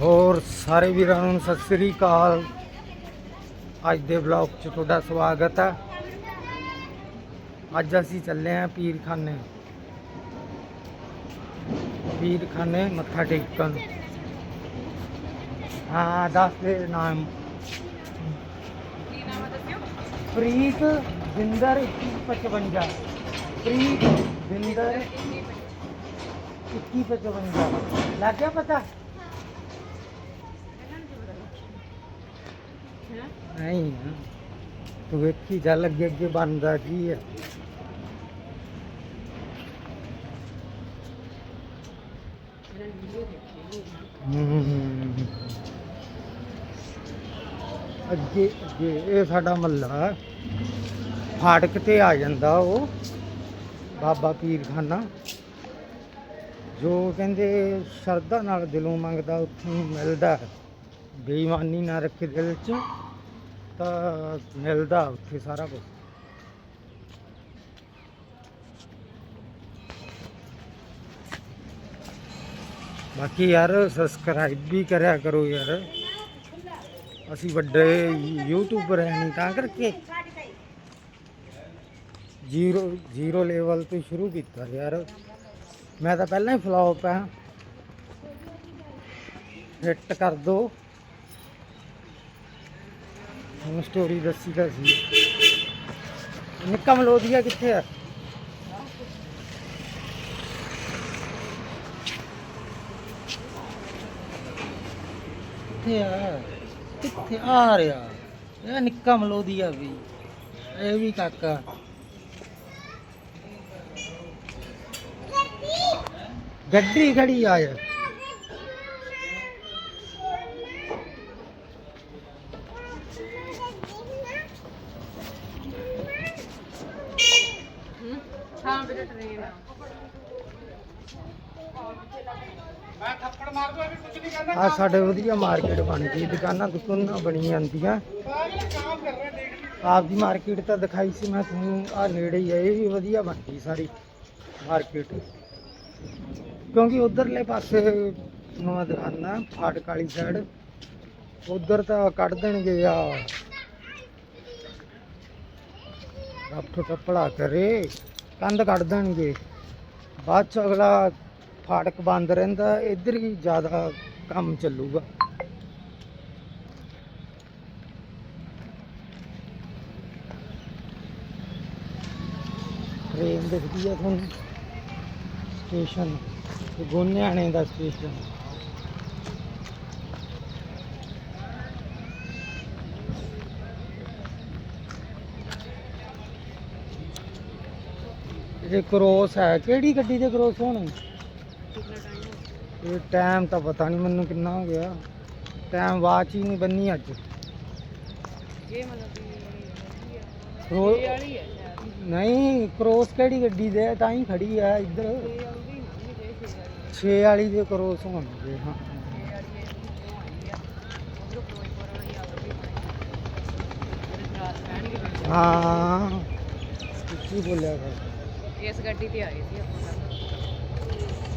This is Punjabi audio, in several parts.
ਹੋਰ ਸਾਰੇ ਵੀਰਾਂ ਨੂੰ ਸਤਿ ਸ੍ਰੀ ਅਕਾਲ। ਅੱਜ ਦੇ ਵਲੌਗ 'ਚ ਤੁਹਾਡਾ ਸਵਾਗਤ ਹੈ। ਅੱਜ ਅਸੀਂ ਚੱਲੇ ਆਂ ਪੀਰਖਾਨੇ। ਪੀਰਖਾਨੇ ਮੱਥਾ ਟੇਕਣ। ਹਾਂ, ਦੱਸ ਦੇ ਨਾਮ। ਕੀ ਨਾਮ ਹੈ ਦੱਸਿਓ ਪ੍ਰੀਤ ਬਿੰਦਰ 2155 ਪ੍ਰੀਤ ਬਿੰਦਰ 2155 ਲੱਗ ਗਿਆ ਪਤਾ? ਨਹੀਂ ਨਾ। ਤੂੰ ਵੇਖੀ ਚੱਲ ਅੱਗੇ ਅੱਗੇ ਬਣਦਾ ਕੀ ਹੈ। ਅੱਗੇ ਅੱਗੇ, ਇਹ ਸਾਡਾ ਮੱਲਾ ਫਾਟਕ ਤੇ ਆ ਜਾਂਦਾ ਉਹ, ਬਾਬਾ ਪੀਰਖਾਨਾ। ਜੋ ਕਹਿੰਦੇ ਸ਼ਰਧਾ ਨਾਲ ਦਿਲੋਂ ਮੰਗਦਾ, ਉੱਥੋਂ ਮਿਲਦਾ। ਬੇਈਮਾਨੀ ਨਾ ਰੱਖੇ ਦਿਲ 'ਚ। ਤਾਂ ਮਿਲਦਾ ਉੱਥੇ ਸਾਰਾ ਕੁਝ ਬਾਕੀ ਯਾਰ ਸਬਸਕ੍ਰਾਈਬ ਵੀ ਕਰਿਆ ਕਰੋ ਯਾਰ। ਅਸੀਂ ਵੱਡੇ ਯੂਟਿਊਬਰ ਹੈ ਨਹੀਂ, ਤਾਂ ਕਰਕੇ। ਜ਼ੀਰੋ ਜ਼ੀਰੋ ਲੈਵਲ ਤੋਂ ਸ਼ੁਰੂ ਕੀਤਾ ਯਾਰ। ਮੈਂ ਤਾਂ ਪਹਿਲਾਂ ਹੀ ਫਲॉप ਆ ਹਿੱਟ ਕਰ ਦੋ। ਹੁਣ ਸਟੋਰੀ ਦੱਸੀ ਤਾਂ ਸੀ। ਨਿੱਕਾ ਮਲੋਦੀਆ ਕਿੱਥੇ ਆ? ਕਿੱਥੇ ਆ? ਕਿੱਥੇ? ਆ ਰਿਹਾ। ਇਹ ਨਿੱਕਾ ਮਲੋਦੀਆ ਵੀ। ਇਹ ਵੀ ਕਾਕਾ। ਗੱਡੀ ਖੜੀ ਆ ਯਾਰ। ਸਾਡੇ ਵਧੀਆ ਮਾਰਕੀਟ ਬਣ ਗਈ, ਦੁਕਾਨਾਂ ਦੁਕਾਨਾਂ ਬਣੀ ਜਾਂਦੀਆਂ। ਆਪ ਦੀ ਮਾਰਕੀਟ ਤਾਂ ਦਿਖਾਈ ਸੀ, ਮੈਂ ਤੁਹਾਨੂੰ ਆ ਨੇੜੇ ਹੀ ਹੈ ਇਹ ਵੀ ਵਧੀਆ ਬਣ ਗਈ ਸਾਰੀ ਮਾਰਕੀਟ ਕਿਉਂਕਿ ਉਧਰਲੇ ਪਾਸੇ ਨਵਾਂ ਦੁਕਾਨਾਂ ਫਾਟਕ ਵਾਲੀ ਸਾਈਡ ਉਧਰ ਤਾਂ ਕੱਢ ਦੇਣਗੇ ਆ। ਰੱਫ ਕੱਪੜਾ ਕਰੇ, ਕੰਧ ਕੱਢ ਦੇਣਗੇ। ਬਾਅਦ ਚ ਅਗਲਾ ਫਾਟਕ ਬੰਦ ਰਹਿੰਦਾ, ਇੱਧਰ ਹੀ ਜ਼ਿਆਦਾ ਕੰਮ ਚੱਲੂਗਾ। ਟ੍ਰੇਨ ਦਿਖਦੀ ਆ ਤੁਹਾਨੂੰ। ਸਟੇਸ਼ਨ ਤੇ ਗੋਨਿਆਣੇ ਦਾ ਸਟੇਸ਼ਨ ਇਹ ਕ੍ਰੋਸ ਹੈ। ਕਿਹੜੀ ਗੱਡੀ ਦੇ ਕ੍ਰੋਸ ਹੋਣੇ? ਇਹ ਟਾਈਮ ਤਾਂ ਪਤਾ ਨਹੀਂ ਮੈਨੂੰ ਕਿੰਨਾ ਹੋ ਗਿਆ। ਟਾਈਮ ਵਾਚ ਹੀ ਨਹੀਂ ਬੰਨੀ ਅੱਜ। ਇਹ ਮਤਲਬ ਇਹ ਵਾਲੀ ਹੈ ਨਹੀਂ ਕ੍ਰੋਸ ਕਿਹੜੀ ਗੱਡੀ ਦੇ ਤਾਂ ਹੀ ਖੜੀ ਆ ਇੱਧਰ। ਇਹ ਵਾਲੀ ਵੀ ਨਹੀਂ ਦੇ ਸ਼ੇਰ 6 ਵਾਲੀ ਦੇ ਕ੍ਰੋਸ ਹੋਣਗੇ ਹਾਂ। ਹਾਂ। ਕੀ ਬੋਲਿਆ ਕਰ ਇਸ ਗੱਡੀ ਤੇ ਆਏ ਸੀ ਆਪਾਂ।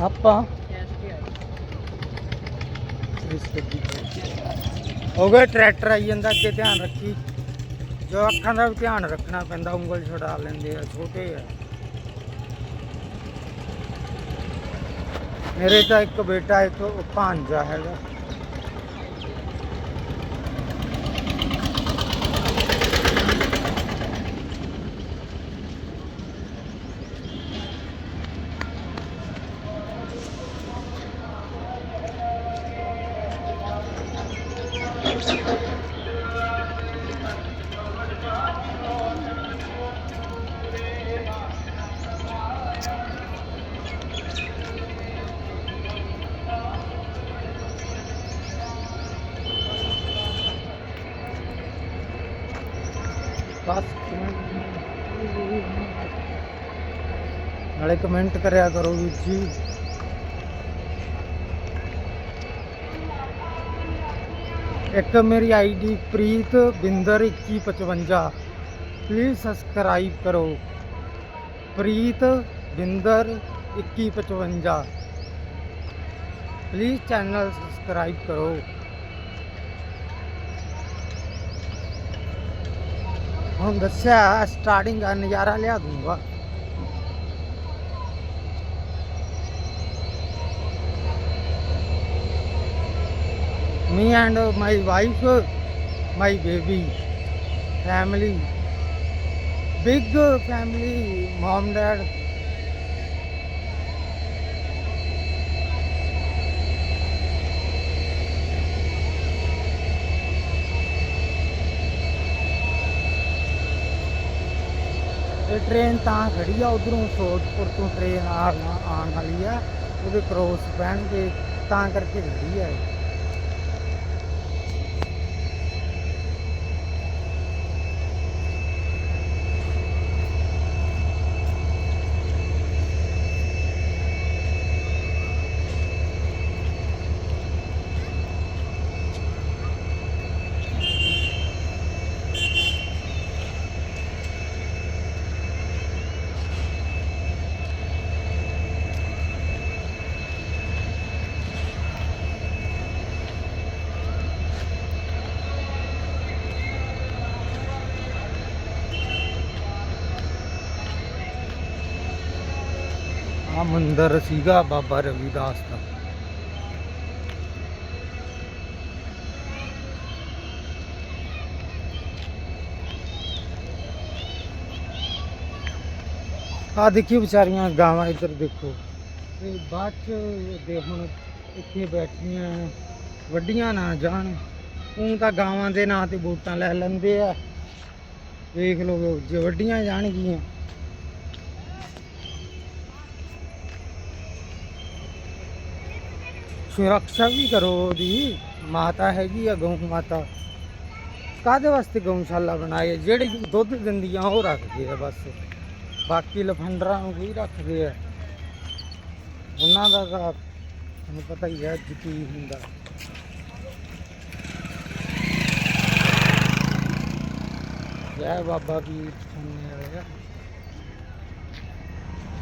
ਆਪਾਂ ਇਸ ਤੇ ਆਏ ਇਸ ਗੱਡੀ ਤੇ ਹੋ। ਗਿਆ ਟਰੈਕਟਰ ਆਈ ਜਾਂਦਾ, ਅੱਗੇ ਧਿਆਨ ਰੱਖੀ। ਜੋ ਅੱਖਾਂ ਦਾ ਵੀ ਧਿਆਨ ਰੱਖਣਾ ਪੈਂਦਾ, ਉਂਗਲ ਛੁਡਾ ਲੈਂਦੇ ਆ, ਛੋਟੇ ਆ। ਮੇਰੇ ਤਾਂ ਇੱਕ ਬੇਟਾ ਇੱਕ ਭਾਂਜਾ ਹੈਗਾ। ਨਾਲੇ ਕਮੈਂਟ ਕਰਿਆ ਕਰੋ ਵੀਰ ਜੀ। ਇੱਕ ਮੇਰੀ ID Preet Binder 2155 please subscribe ਕਰੋ। ਪ੍ਰੀਤ ਬਿੰਦਰ 2155 ਪਲੀਜ਼ ਚੈਨਲ ਸਬਸਕ੍ਰਾਈਬ ਕਰੋ। ਹੁਣ ਦੱਸਿਆ ਸਟਾਰਟਿੰਗ ਦਾ ਨਜ਼ਾਰਾ ਲਿਆ ਦੂੰਗਾ। Me and uh, my wife, uh, my baby, family, big uh, family, mom, dad. ਇਹ ਟ੍ਰੇਨ ਤਾਂ ਖੜੀ ਆ ਉਧਰੋਂ ਫਿਰੋਜ਼ਪੁਰ ਤੋਂ ਟ੍ਰੇਨ ਆ ਆਉਣ ਵਾਲੀ ਆ ਉਹਦੇ ਕ੍ਰੋਸ ਪੈਣਗੇ ਤਾਂ ਕਰਕੇ ਖੜੀ ਆ ਇਹ ਮੰਦਿਰ ਸੀਗਾ ਬਾਬਾ ਰਵਿਦਾਸ ਦਾ। ਆ ਦੇਖੀ ਵਿਚਾਰੀਆਂ ਗਾਵਾਂ ਇੱਧਰ ਦੇਖੋ। ਤੇ ਬਾਅਦ ਚ ਦੇ ਹੁਣ ਇੱਥੇ ਬੈਠੀਆਂ, ਵੱਡੀਆਂ ਨਾ ਜਾਣ। ਉਹ ਤਾਂ ਗਾਵਾਂ ਦੇ ਨਾਂ ਤੇ ਵੋਟਾਂ ਲੈ ਲੈਂਦੇ ਆ। ਵੇਖ ਲਓ ਜੇ ਵੱਡੀਆਂ ਜਾਣਗੀਆਂ। ਸੁਰੱਖਿਆ ਵੀ ਕਰੋ ਉਹਦੀ। ਮਾਤਾ ਹੈਗੀ ਆ ਗਊ ਮਾਤਾ। ਕਾਦੇ ਵਾਸਤੇ ਗਊਸ਼ਾਲਾ ਬਣਾਈ ਜਿਹੜੀ ਦੁੱਧ ਦਿੰਦੀਆਂ ਉਹ ਰੱਖਦੇ ਆ ਬਸ। ਬਾਕੀ ਲਫੰਡਰਾਂ ਨੂੰ ਵੀ ਰੱਖਦੇ ਆ। ਉਹਨਾਂ ਦਾ ਤਾਂ ਤੁਹਾਨੂੰ ਪਤਾ ਹੀ ਹੈ ਕੀ ਹੁੰਦਾ। ਜੈ ਬਾਬਾ ਦੀ ਸੁਣਨੇ ਵਾਲੇ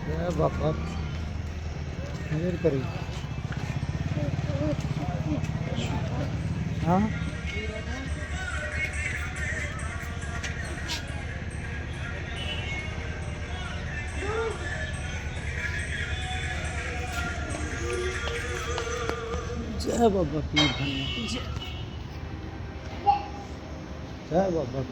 ਜੈ ਬਾਬਾ। ਮੇਰ ਕਰੀ। ਹਾਂ ਜੈ ਬਾਬਾ ਪੀਰ ਖਾਨਾ ਜੈ ਬਾਬਾ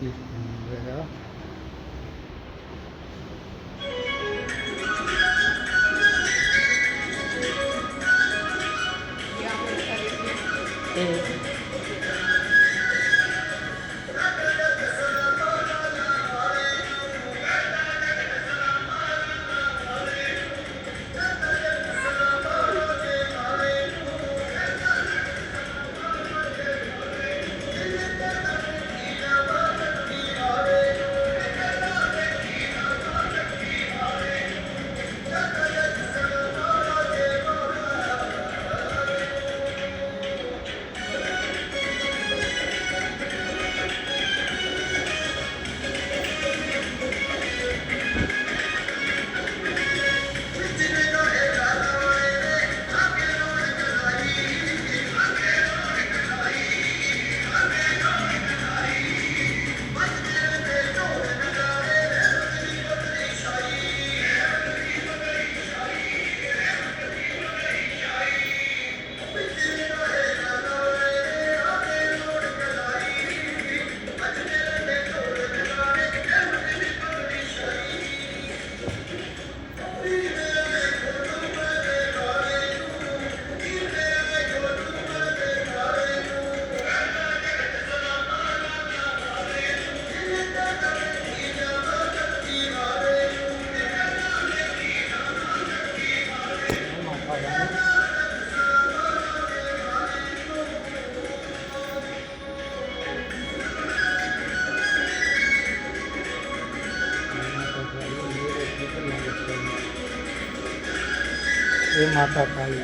ਇਹ ਮਾਤਾ ਕਾਲੀ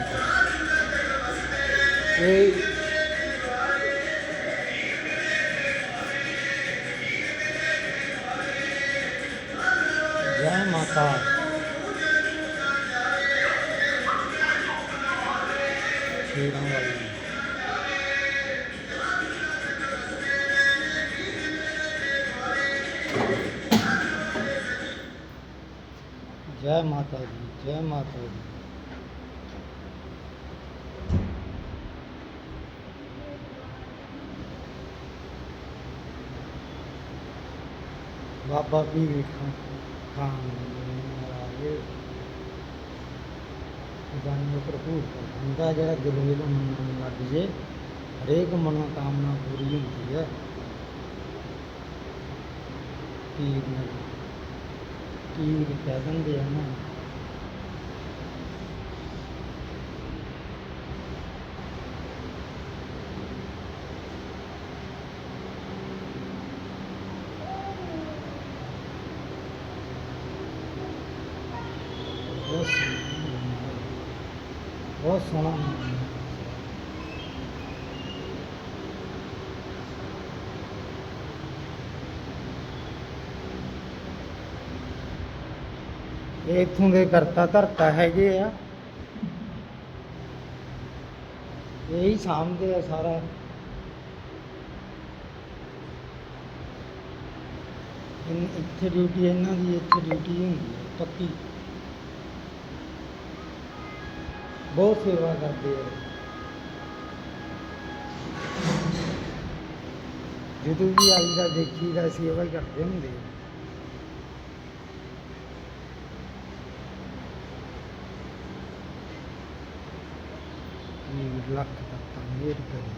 ਇਹ ਜੈ ਮਾਤਾ। ਸ਼ੀਰਾਂ ਵਾਲੀ। ਜੈ ਮਾਤਾ ਦੀ ਜੈ ਮਾਤਾ ਦੀ। ਬਾਬਾ ਵੀ ਵੇਖਾਂ ਖਾਂ ਮਹਾਰਾਜ ਗਾਨ ਨੂੰ ਭਰਪੂਰ ਹੁੰਦਾ ਜਿਹੜਾ ਦਿਲ ਵਿੱਚ ਮੰਨਣ ਲੱਗ ਜੇ ਹਰੇਕ ਮਨੋਕਾਮਨਾ ਪੂਰੀ ਹੁੰਦੀ ਹੈ ਪੀਰ ਨੇ ਪੀਰ ਕਹਿ ਦਿੰਦੇ ਆ ਨਾ ਬਹੁਤ ਸੋਹਣਾ ਬਹੁਤ ਸੋਹਣਾ ਇਹ ਦੇ ਕਰਤਾ ਧਰਤਾ ਹੈਗੇ ਆ। ਇਹੀ ਸਾਂਭਦੇ ਆ ਸਾਰਾ। ਇੱਥੇ ਡਿਊਟੀ ਇਹਨਾਂ ਦੀ ਇੱਥੇ ਡਿਊਟੀ ਹੁੰਦੀ ਪੱਕੀ। ਬਹੁਤ ਸੇਵਾ ਕਰਦੇ ਆ। ਜਦੋਂ ਵੀ ਆਈਦਾ ਦੇਖੀਦਾ ਸੇਵਾ ਹੀ ਕਰਦੇ ਹੁੰਦੇ ਆ। ਇਹ ਲੱਖ ਤੱਕ ਮੇਰ ਕਰੀ।